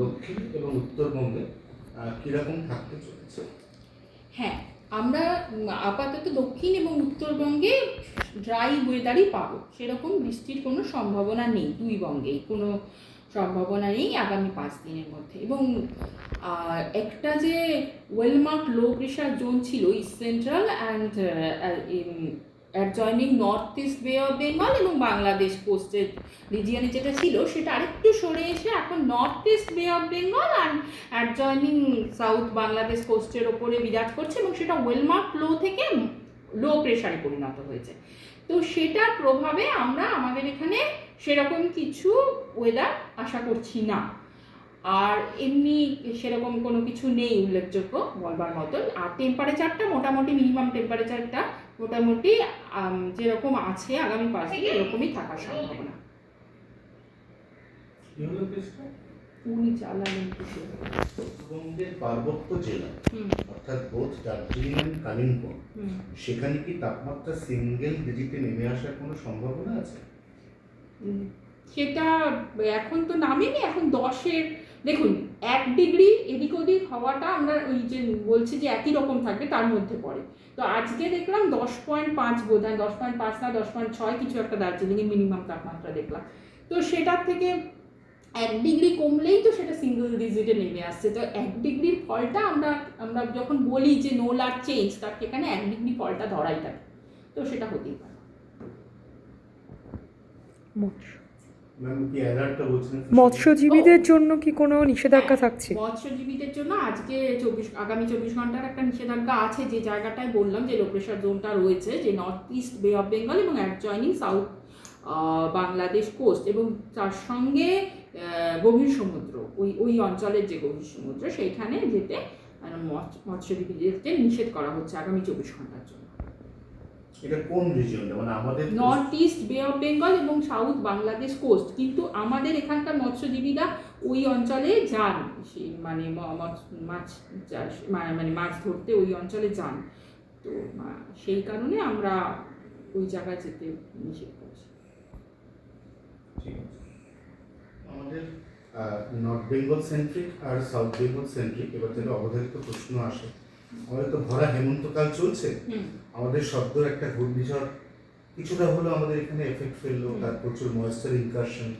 দক্ষিণ এবং উত্তরবঙ্গে কীরকম থাকতে চলেছে? হ্যাঁ আমরা আপাতত দক্ষিণ এবং উত্তরবঙ্গে ড্রাই ওয়েদারই পাবো। সেরকম বৃষ্টির কোনো সম্ভাবনা নেই দুই বঙ্গেই, কোনো সম্ভাবনা নেই আগামী পাঁচ দিনের মধ্যে। এবং একটা যে well marked low pressure zone ছিল east central and adjoining north east bay of Bengal এবং বাংলাদেশ কোস্টের রিজিয়নে যেটা ছিল, সেটা আরেকটু সরে এসে এখন north east bay of Bengal and adjoining south Bangladesh কোস্টের ওপরে বিরাজ করছে এবং সেটা ওয়েলমার্ক লো থেকে লো প্রেশারে পরিণত হয়েছে। তো সেটার প্রভাবে আমরা আমাদের এখানে সেরকম কিছু ওয়েদার আশা করছি না। আর এমনি সেরকম কোনো কিছু নেই উল্লেখযোগ্য বলবার মতন। আর টেম্পারেচারটা মোটামুটি মিনিমাম টেম্পারেচারটা মোটামুটি যেরকম আছে আগামী পাঁচ দিন এরকমই থাকার সম্ভাবনা। উনি চালালেন পার্বত্য জেলা অর্থাৎ বোধ দার্জিলিং কালিম্পং সেখানে কি তাপমাত্রা সিঙ্গেল ডিজিটে নেমে আসার কোনো সম্ভাবনা আছে? সেটা এখন তো নামেনি এখন দশের দেখুন এক ডিগ্রি এদিক ওদিক হওয়াটা আমরা ওই যে বলছি যে একই রকম থাকবে, তার মধ্যে পড়ে। তো আজকে দেখলাম দশ পয়েন্ট পাঁচ বোধ হয় দশ পয়েন্ট পাঁচ না, দশ পয়েন্ট ছয় কিছু একটা দার্জিলিংয়ে মিনিমাম তাপমাত্রা দেখলাম। তো সেটার থেকে এক ডিগ্রি কমলেই তো সেটা সিঙ্গেল ডিজিটে নেমে আসছে। তো এক ডিগ্রির ফলটা আমরা আমরা যখন বলি যে নো লার চেঞ্জ তার সেখানে এক ডিগ্রি ফলটা ধরাই থাকে। তো সেটা হতেই পারে। মৎস্যজীবীদের জন্য কি কোনো নিষেধাজ্ঞা থাকছে? মৎস্যজীবীদের জন্য আজকে চব্বিশ আগামী চব্বিশ ঘণ্টার একটা নিষেধাজ্ঞা আছে যে জায়গাটায় বললাম যে লো প্রেশার জোনটা রয়েছে যে north east bay of Bengal এবং অ্যাডজয়নিং সাউথ বাংলাদেশ কোস্ট এবং তার সঙ্গে আহ, গভীর সমুদ্র ওই ওই অঞ্চলের যে গভীর সমুদ্র সেইখানে যেতে মৎস্যজীবীদেরকে নিষেধ করা হচ্ছে আগামী চব্বিশ ঘণ্টার জন্য। এটা কোন রিজিয়নটা মানে আমাদের north east bay of Bengal এবং সাউথ বাংলাদেশ কোস্ট কিন্তু আমাদের এখানকার মৎস্যজীবীরা ওই অঞ্চলে যান। সেই মানে মাছ- চাষ মানে মাছ ধরতে ওই অঞ্চলে যান। তো সেই কারণে আমরা ওই জায়গায় যেতে নিষেধ করছি। আমাদের নর্থ বেঙ্গল সেন্ট্রিক আর সাউথ বেঙ্গল সেন্ট্রিক এবার থেকে অবধারিত প্রশ্ন আসে আমাদের তো ভরা হেমন্তকাল চলছে। আমাদের শব্দর একটা ঘূর্ণিঝড় কিছুটা হলেও আমাদের এখানে এফেক্ট ফেলল তার প্রচুর ময়েশ্চার ইনকারশন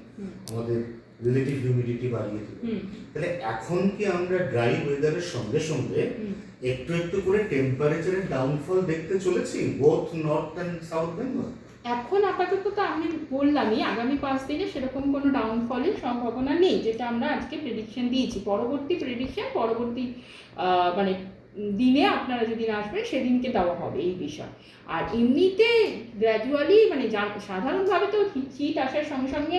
আমাদের রিলেটিভ হিউমিডিটি বাড়িয়ে দিল। তাহলে এখন কি আমরা ড্রাই ওয়েদারের সঙ্গে সঙ্গে একটু একটু করে টেম্পারেচারের ডাউনফল দেখতে চলেছি both north and south Bengal এখন আপাতত তো আমি বললামই আগামী পাঁচ দিনে সেরকম কোনো ডাউনফলের সম্ভাবনা নেই যেটা আমরা আজকে প্রেডিকশন দিয়েছি। পরবর্তী প্রেডিকশন পরবর্তী মানে দিনে আপনারা যেদিন আসবেন সেদিনকে দেওয়া হবে এই বিষয়। আর এমনিতে গ্র্যাজুয়ালি মানে সাধারণভাবে তো হিট আসার সঙ্গে সঙ্গে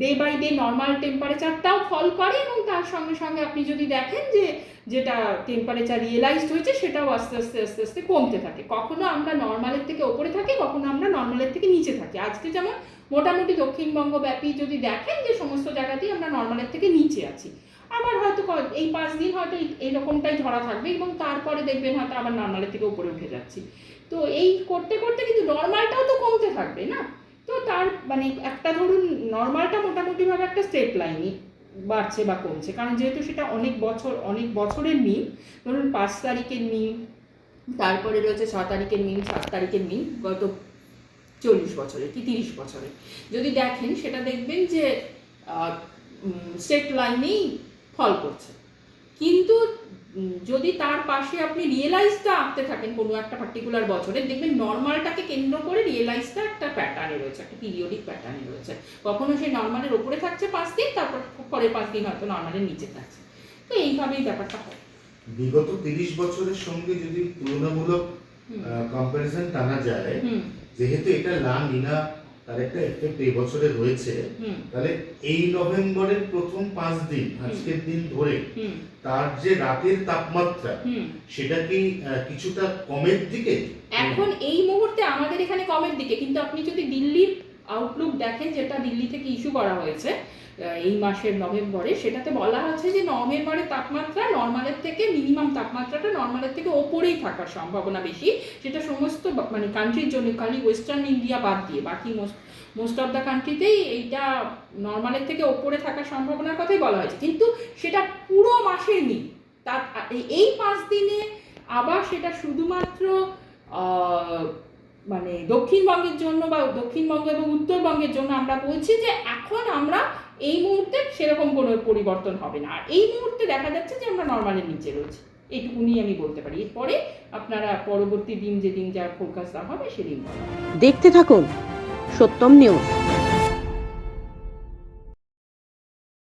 ডে বাই ডে নর্মাল টেম্পারেচারটাও ফল করে এবং তার সঙ্গে সঙ্গে আপনি যদি দেখেন যে, যেটা টেম্পারেচার রিয়েলাইজড হয়েছে সেটাও আস্তে আস্তে আস্তে আস্তে কমতে থাকে। কখনো আমরা নর্মালের থেকে ওপরে থাকি, কখনো আমরা নর্মালের থেকে নিচে থাকি। আজকে যেমন মোটামুটি দক্ষিণবঙ্গ ব্যাপী যদি দেখেন যে সমস্ত জায়গাতেই আমরা নর্মালের থেকে নিচে আছি। আবার হয়তো এই পাঁচ দিন হয়তো এই- এইরকমটাই ধরা থাকবে এবং তারপরে দেখবেন হয়তো আবার নর্মালের থেকে উপরে উঠে যাচ্ছি। তো এই করতে করতে কিন্তু নর্মালটাও তো কমতে থাকবে না? তো তার মানে একটা ধরুন নর্মালটা মোটামুটিভাবে একটা স্টেপ লাইনই বাড়ছে বা কমছে। কারণ যেহেতু সেটা অনেক বছর, অনেক বছরের মিন ধরুন পাঁচ তারিখের মিন তারপরে রয়েছে ছ তারিখের মিন সাত তারিখের মিন গত চল্লিশ বছরে কি তিরিশ বছরে যদি দেখেন সেটা দেখবেন যে স্টেট লাইনেই ফল করছে। কিন্তু যদি তার পাশে আপনি রিয়েলাইজটা আঁকতে থাকেন কোনো একটা পার্টিকুলার বছরে দেখবেন নর্মালটাকে কেন্দ্র করে রিয়েলাইজটা একটা প্যাটার্নে রয়েছে একটা পিরিয়ডিক প্যাটার্নে রয়েছে। কখনো সেই নর্মালের ওপরে থাকছে পাঁচ দিন তারপর পরের পাঁচ দিন হয়তো নর্মালের নিচে থাকছে। তো এইভাবেই ব্যাপারটা হয়। বিগত তিরিশ বছরের সঙ্গে যদি তুলনামূলক। কম্পারিজন টানা যায় যেহেতু এটা লা নিনা তার একটা এফেক্ট এই বছরে রয়েছে। তাহলে এই নভেম্বরের প্রথম পাঁচ দিন আজকের দিন ধরে তার যে রাতের তাপমাত্রা সেটা কি কিছুটা কমের দিকে? এখন এই মুহূর্তে আমাদের এখানে কমের দিকে কিন্তু আপনি যদি দিল্লির আউটলুক দেখেন যেটা দিল্লি থেকে ইস্যু করা হয়েছে এই মাসের নভেম্বরে। সেটাতে বলা আছে যে নভেম্বরের তাপমাত্রা নর্মালের থেকে মিনিমাম তাপমাত্রাটা নর্মালের থেকে ওপরেই থাকার সম্ভাবনা বেশি। সেটা সমস্ত মানে কান্ট্রির জন্য, খালি ওয়েস্টার্ন ইন্ডিয়া বাদ দিয়ে, বাকি মোস্ট অফ দ্য কান্ট্রিতেই এইটা নর্মালের থেকে ওপরে থাকার সম্ভাবনার কথাই বলা হয়েছে। কিন্তু সেটা পুরো মাসের মিল তার, এই পাঁচ দিনে আবার সেটা শুধুমাত্র মানে দক্ষিণবঙ্গের জন্য বা দক্ষিণবঙ্গ এবং উত্তরবঙ্গের জন্য আমরা বলছি যে এখন আমরা এই মুহূর্তে সেরকম কোনো পরিবর্তন হবে না। আর এই মুহূর্তে দেখা যাচ্ছে যে আমরা নর্মালের নিচে রয়েছি। এইটুকুনি আমি বলতে পারি। এরপরে আপনারা পরবর্তী দিন যেদিন যা দেওয়া হবে সেদিন দেখতে থাকুন সত্যম নিউজ